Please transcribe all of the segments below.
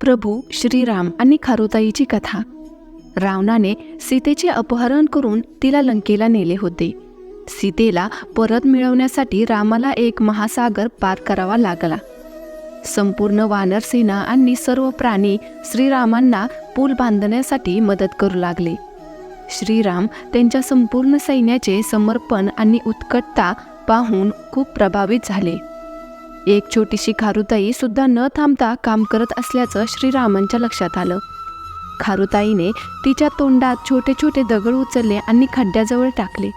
प्रभू श्रीराम आणि खारुताईची कथा. रावणाने सीतेचे अपहरण करून तिला लंकेला नेले होते. सीतेला परत मिळवण्यासाठी रामाला एक महासागर पार करावा लागला. संपूर्ण वानरसेना आणि सर्व प्राणी श्रीरामांना पूल बांधण्यासाठी मदत करू लागले. श्रीराम त्यांच्या संपूर्ण सैन्याचे समर्पण आणि उत्कटता पाहून खूप प्रभावित झाले. एक छोटीशी खारुताई सुद्धा न थांबता काम करत असल्याचं श्रीरामांच्या लक्षात आलं. खारुताईने तिच्या तोंडात छोटे छोटे दगड उचलले आणि खड्ड्याजवळ टाकले.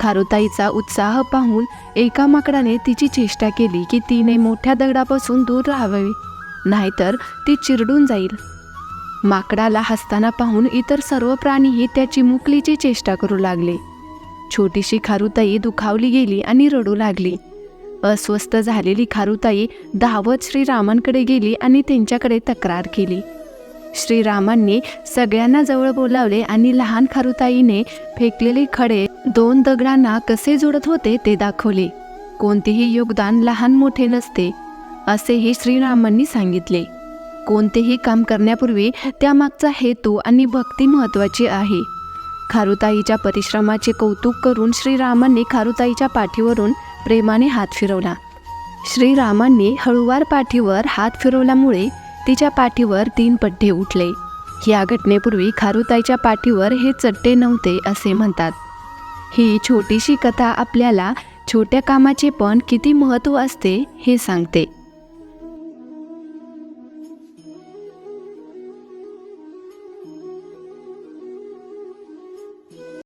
खारुताईचा उत्साह पाहून एका माकडाने तिची चेष्टा केली की तिने मोठ्या दगडापासून दूर राहावे नाहीतर ती चिरडून जाईल. माकडाला हसताना पाहून इतर सर्व प्राणीही त्याची मुकलीची चेष्टा करू लागले. छोटीशी खारुताई दुखावली गेली आणि रडू लागली. अस्वस्थ झालेली खारुताई धावत श्रीरामांकडे गेली आणि त्यांच्याकडे तक्रार केली. श्रीरामांनी सगळ्यांना जवळ बोलावले आणि लहान खारुताईने फेकलेले खडे दोन दगडांना कसे जोडत होते ते दाखवले. कोणतेही योगदान लहान मोठे नसते असेही श्रीरामांनी सांगितले. कोणतेही काम करण्यापूर्वी त्यामागचा हेतू आणि भक्ती महत्त्वाची आहे. खारुताईच्या परिश्रमाचे कौतुक करून श्रीरामांनी खारुताईच्या पाठीवरून प्रेमाने हात फिरवला. श्रीरामांनी हळुवार पाठीवर हात फिरवल्यामुळे तिच्या पाठीवर तीन पड्डे उठले. या घटनेपूर्वी खारुताईच्या पाठीवर हे चट्टे नव्हते असे म्हणतात. ही छोटीशी कथा आपल्याला छोट्या कामाचे पण किती महत्त्व असते हे सांगते.